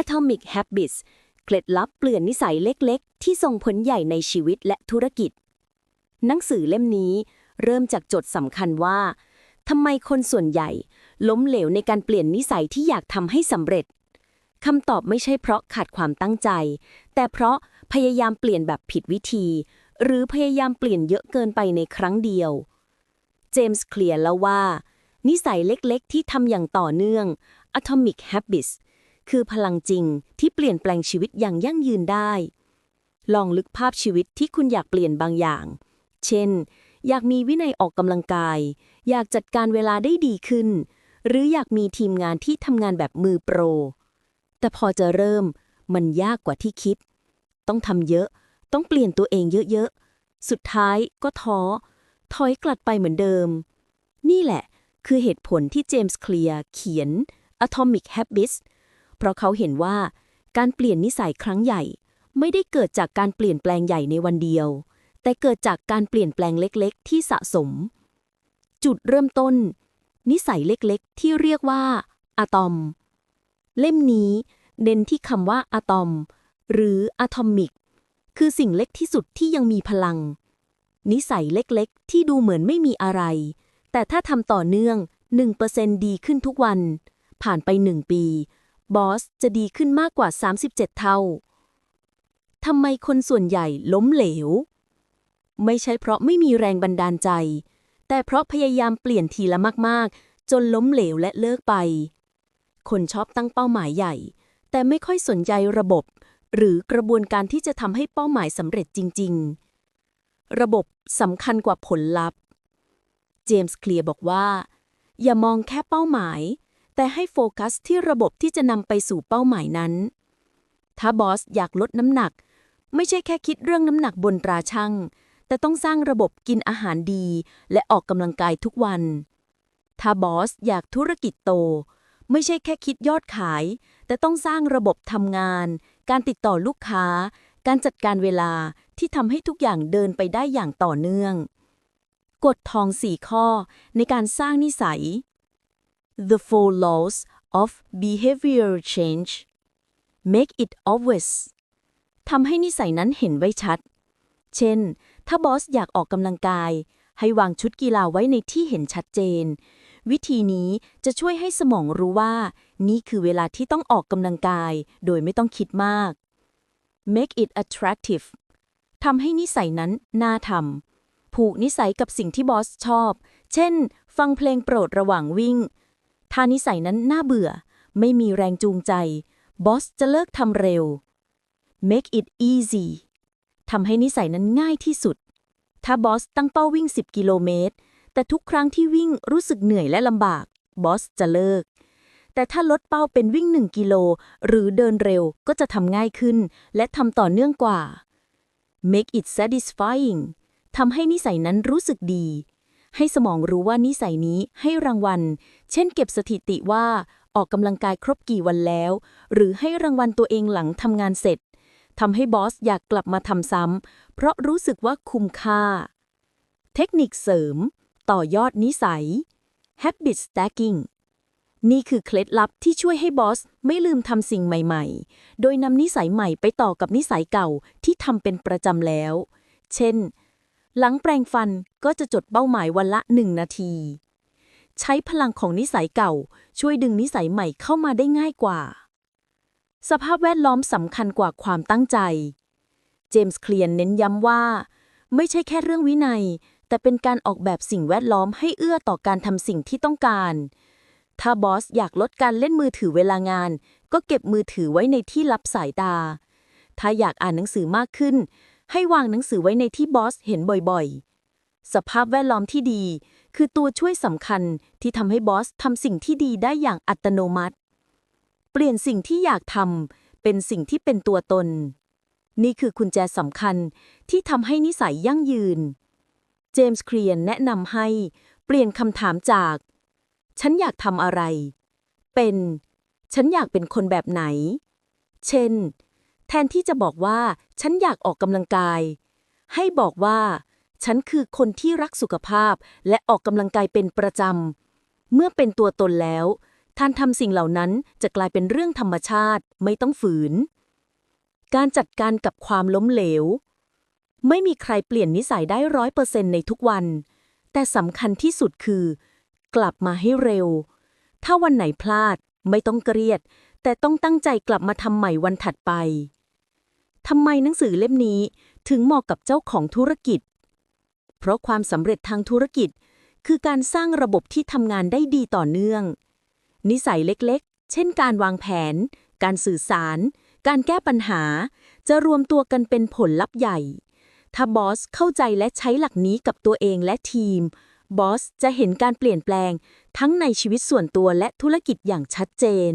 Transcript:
Atomic Habits เคล็ดลับเปลี่ยนนิสัยเล็กๆ ที่ส่งผลใหญ่ในชีวิตและธุรกิจ หนังสือเล่มนี้เริ่มจากโจทย์สำคัญว่าทำไมคนส่วนใหญ่ ล้มเหลวในการเปลี่ยนนิสัยที่อยากทำให้สำเร็จคำตอบไม่ใช่เพราะขาดความตั้งใจ แต่เพราะพยายามเปลี่ยนแบบผิดวิธี หรือพยายามเปลี่ยนเยอะเกินไปในครั้งเดียว เจมส์เคลียร์แล้วว่า นิสัยเล็กๆ ที่ทำอย่างต่อเนื่อง Atomic Habits คือพลังจริงที่เปลี่ยนแปลงชีวิตอย่างยั่งยืนได้ ลองลึกภาพชีวิตที่คุณอยากเปลี่ยนบางอย่าง เช่น อยากมีวินัยออกกำลังกาย อยากจัดการเวลาได้ดีขึ้น หรืออยากมีทีมงานที่ทำงานแบบมือโปร แต่พอจะเริ่มมันยากกว่าที่คิด ต้องทำเยอะ ต้องเปลี่ยนตัวเองเยอะๆ สุดท้ายก็ท้อ ถอยกลัดไปเหมือนเดิม นี่แหละคือเหตุผลที่เจมส์เคลียร์เขียน Atomic Habits เพราะเขาเห็นว่าการเปลี่ยนนิสัยครั้งใหญ่ ไม่ได้เกิดจากการเปลี่ยนแปลงใหญ่ในวันเดียว แต่เกิดจากการเปลี่ยนแปลงเล็กๆ ที่สะสม จุดเริ่มต้น นิสัยเล็กๆ ที่เรียกว่าอะตอม เล่มนี้เน้นที่คำว่าอะตอม หรืออะทอมิก คือสิ่งเล็กที่สุดที่ยังมีพลัง นิสัยเล็กๆ ที่ดูเหมือนไม่มีอะไร แต่ถ้าทำต่อเนื่อง 1%ดีขึ้นทุกวัน ผ่านไป 1 ปี บอสจะดีขึ้นมากกว่า 37 เท่า ทำไมคนส่วนใหญ่ล้มเหลว ไม่ใช่เพราะไม่มีแรงบันดาลใจ แต่เพราะพยายามเปลี่ยนทีละมากๆ จนล้มเหลวและเลิกไป คนชอบตั้งเป้าหมายใหญ่ แต่ไม่ค่อยสนใจระบบ หรือกระบวนการที่จะทำให้เป้าหมายสำเร็จจริง ๆ ระบบสำคัญกว่าผลลัพธ์ เจมส์เคลียร์บอกว่า อย่ามองแค่เป้าหมาย แต่ให้โฟกัสที่ระบบที่จะนำไปสู่เป้าหมายนั้น ถ้าบอสอยากลดน้ำหนัก ไม่ใช่แค่คิดเรื่องน้ำหนักบนตราชั่ง แต่ต้องสร้างระบบกินอาหารดี และออกกำลังกายทุกวัน ถ้าบอสอยากธุรกิจโต ไม่ใช่แค่คิดยอดขาย แต่ต้องสร้างระบบทำงาน การติดต่อลูกค้า การจัดการเวลาที่ทำให้ทุกอย่างเดินไปได้อย่างต่อเนื่อง กฎทองสี่ข้อในการสร้างนิสัย The four laws of behavioral change make it obvious ทำให้นิสัยนั้นเห็นไว้ชัด เช่น ถ้าบอสอยากออกกำลังกาย ให้วางชุดกีฬาไว้ในที่เห็นชัดเจน วิธีนี้จะช่วยให้สมองรู้ว่า นี่คือเวลาที่ต้องออกกำลังกาย โดยไม่ต้องคิดมาก make it attractive ทำให้นิสัยนั้นน่าทำผูกนิสัยกับสิ่งที่บอสชอบ เช่น ฟังเพลงโปรดระหว่างวิ่ง ถ้านิสัยนั้นน่าเบื่อ ไม่มีแรงจูงใจ บอสจะเลิกทำเร็ว make it easy ทำให้นิสัยนั้นง่ายที่สุด ถ้าบอสตั้งเป้าวิ่ง 10 กิโลเมตร แต่ทุกครั้งที่วิ่งรู้สึกเหนื่อยและลำบาก บอสจะเลิก แต่ถ้าลดเป้าเป็นวิ่ง 1 กิโล หรือเดินเร็วก็จะทำง่ายขึ้น และทำต่อเนื่องกว่า make it satisfying ทำให้นิสัยนั้นรู้สึกดี ให้สมองรู้ว่านิสัยนี้ให้รางวัล เช่นเก็บสถิติว่าออกกำลังกายครบกี่วันแล้ว หรือให้รางวัลตัวเองหลังทำงานเสร็จทำให้บอสอยากกลับมาทำซ้ำเพราะรู้สึกว่าคุ้มค่า เทคนิคเสริม ต่อยอดนิสัย habit stacking นี่คือเคล็ดลับที่ช่วยให้บอสไม่ลืมทำสิ่งใหม่ๆ โดยนำนิสัยใหม่ไปต่อกับนิสัยเก่าที่ทำเป็นประจำแล้ว เช่น หลังแปรงฟันก็จะจดเป้าหมายวันละหนึ่งนาที ใช้พลังของนิสัยเก่า ช่วยดึงนิสัยใหม่เข้ามาได้ง่ายกว่า สภาพแวดล้อมสำคัญกว่าความตั้งใจ เจมส์เคลียนเน้นย้ำว่า ไม่ใช่แค่เรื่องวินัย แต่เป็นการออกแบบสิ่งแวดล้อมให้เอื้อต่อการทำสิ่งที่ต้องการ ถ้าบอสอยากลดการเล่นมือถือเวลางาน ก็เก็บมือถือไว้ในที่ลับสายตา ถ้าอยากอ่านหนังสือมากขึ้น ให้วางหนังสือไว้ในที่บอสเห็นบ่อยๆ สภาพแวดล้อมที่ดี คือตัวช่วยสำคัญที่ทำให้บอสทำสิ่งที่ดีได้อย่างอัตโนมัติ เปลี่ยนสิ่งที่อยากทำเป็นสิ่งที่เป็นตัวตน นี่คือกุญแจสำคัญที่ทำให้นิสัยยั่งยืน เจมส์เครียนแนะนำให้เปลี่ยนคำถามจาก ฉันอยากทำอะไร เป็น ฉันอยากเป็นคนแบบไหน เช่น แทนที่จะบอกว่า ฉันอยากออกกำลังกาย ให้บอกว่า ฉันคือคนที่รักสุขภาพและออกกำลังกายเป็นประจำ เมื่อเป็นตัวตนแล้ว ท่านทำสิ่งเหล่านั้นจะกลายเป็นเรื่องธรรมชาติไม่ต้องฝืน การจัดการกับความล้มเหลว ไม่มีใครเปลี่ยนนิสัยได้ร้อยเปอร์เซ็นในทุกวัน แต่สำคัญที่สุดคือ กลับมาให้เร็ว ถ้าวันไหนพลาดไม่ต้องเครียดแต่ต้องตั้งใจกลับมาทำใหม่วันถัดไป ทำไมหนังสือเล่มนี้ถึงเหมาะกับเจ้าของธุรกิจ เพราะความสำเร็จทางธุรกิจ คือการสร้างระบบที่ทำงานได้ดีต่อเนื่อง นิสัยเล็กๆ เช่นการวางแผน การสื่อสาร การแก้ปัญหา จะรวมตัวกันเป็นผลลัพธ์ใหญ่ ถ้าบอสเข้าใจและใช้หลักนี้กับตัวเองและทีม บอสจะเห็นการเปลี่ยนแปลงทั้งในชีวิตส่วนตัวและธุรกิจอย่างชัดเจน